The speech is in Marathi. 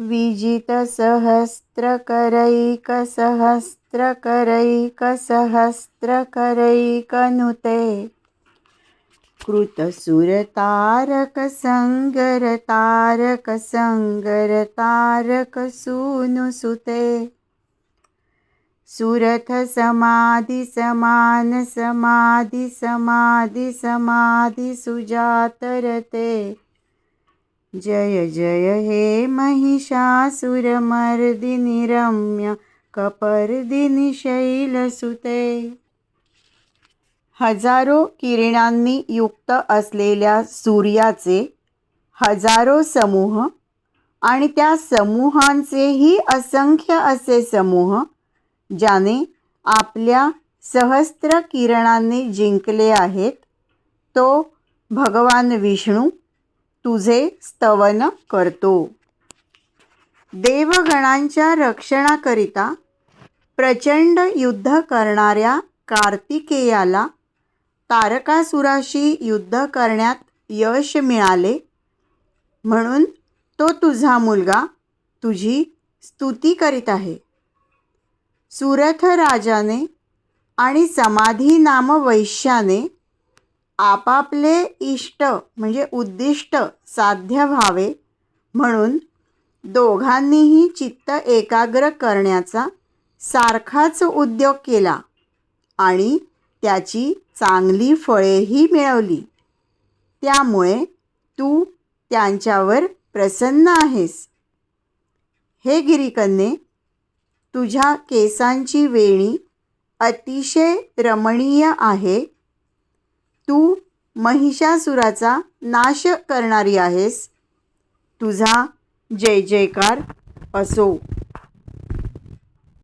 विजितसहस्रकरैकसहस्रकरैकसहस्रकरैकनुते कृतसुरतारकसङ्गरतारकसङ्गरतारकसूनुसुते सुरथसमाधिसमानसमाधिसमाधिसमाधिसुजातरते। जय जय हे महिषासुरमर्दिनि रम्य कपर्दिनि शैलसुते हजारो किरणांनी युक्त असलेल्या सूर्याचे हजारो समूह आणि त्या समूहांचेही असंख्य असे समूह ज्याने आपल्या सहस्त्र किरणांनी जिंकले आहेत तो भगवान विष्णू तुझे स्तवन करतो. देवगणांच्या रक्षणाकरिता प्रचंड युद्ध करणाऱ्या कार्तिकेयाला तारकासुराशी युद्ध करण्यात यश मिळाले. म्हणून तो तुझा मुलगा तुझी स्तुती करीत आहे. सुरथ राजाने आणि समाधी नाम वैश्याने आपापले इष्ट म्हणजे उद्दिष्ट साध्य व्हावे म्हणून दोघांनीही चित्त एकाग्र करण्याचा सारखाच उद्योग केला आणि त्याची चांगली फळेही मिळवली. त्यामुळे तू त्यांच्यावर प्रसन्न आहेस. हे गिरीकन्ये तुझ्या केसांची वेणी अतिशय रमणीय आहे. तू महिषासुराचा नाश करणारी आहेस. तुझा जय जयकार असो.